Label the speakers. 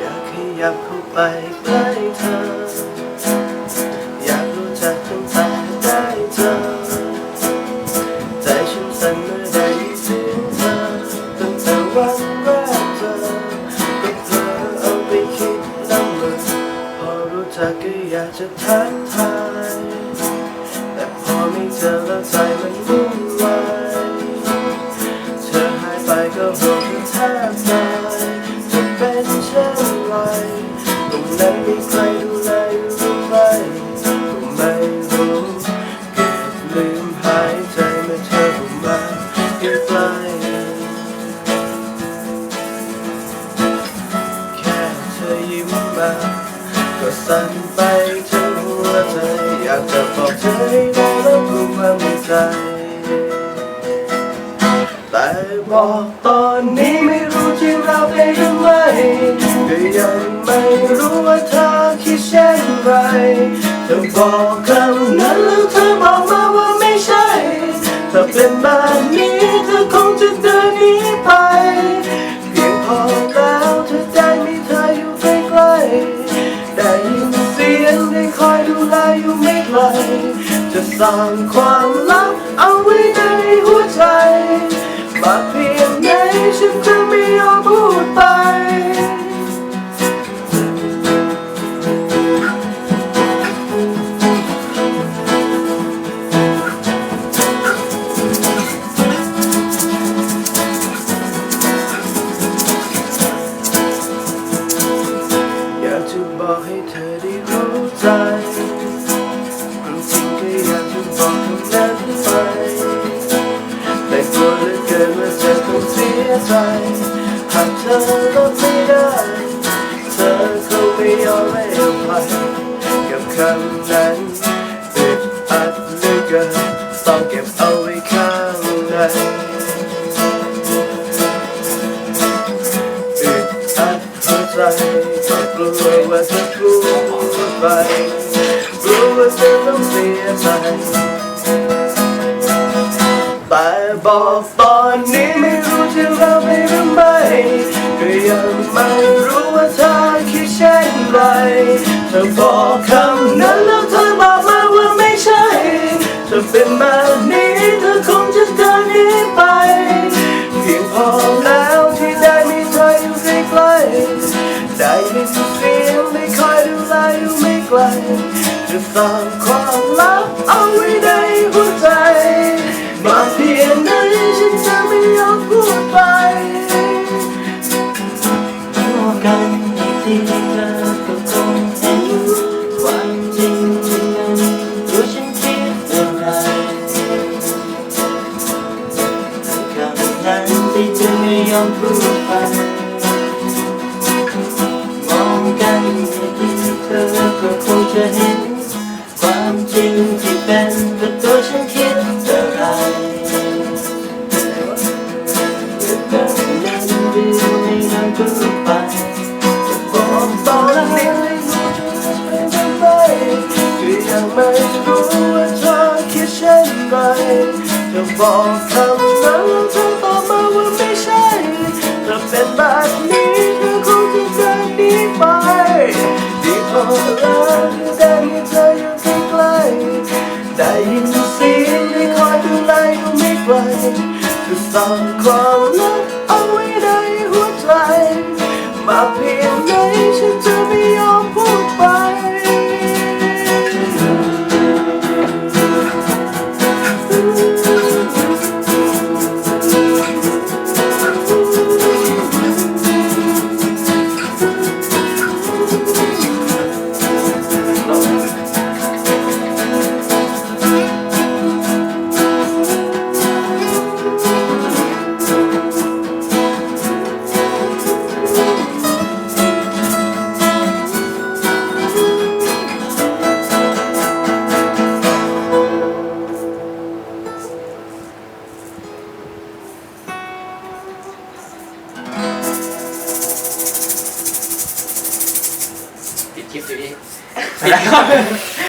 Speaker 1: อยากขยับเข้าไปใกล้เธอ จะทักทาย ทั้งหัวใจอยากจะบอกเธอให้ได้รับรู้ความในใจ แต่บอกตอนนี้ไม่รู้ที่เราไปหรือไม่ก็ยังไม่รู้ว่าเธอคิดเช่นไรเธอบอกคำนั้นแล้วเธอบอกมาว่าไม่ใช่ถ้าเป็นแบบนี้ จะสร้างความลับเอาไว้ในหัวใจมาเพียงไหนฉันจะไม่ยอมพูดไป อยากจะบอกให้เธอได้รู้ใจ แต่กลัวเหลือเกินว่าจะต้องเสียใจหากเธอรับไม่ได้ เธอคงไม่ยอมให้อภัยกับคำนั้นอึดอัดเหลือเกินต้องเก็บเอาไว้ข้างในอึดอัดหัวใจก็กลัวว่าจะพูดไป บอกตอนนี้ไม่รู้จะเล่าไปหรือไม่ก็ยังไม่รู้ว่าเธอคิดเช่นไรเธอบอกคำนั้นแล้วเธอบอกมาว่าไม่ใช่เธอเป็นแบบนี้เธอคงจะเดินหนีไปเพียงพอแล้วที่ได้มีเธออยู่ใกล้ๆได้ยินเสียงไม่คอยดูแลอยู่ไม่ไกลจะสร้างความลับ ไม่
Speaker 2: รู้ว่าเธ
Speaker 1: อคิดเช่นไรเธอบอกคำนั้นแล้วเธอตอบมาว่าไม่ใช่ถ้าเป็นแบบนี้เธอคงจะเดินหนีไปดีพอแล้วที่ได้มีเธออยู่ใกล้ๆได้ยินเสียงได้คอยดูแลอยู่ไม่ไกลจะสร้างความลับ
Speaker 2: อยู่นี่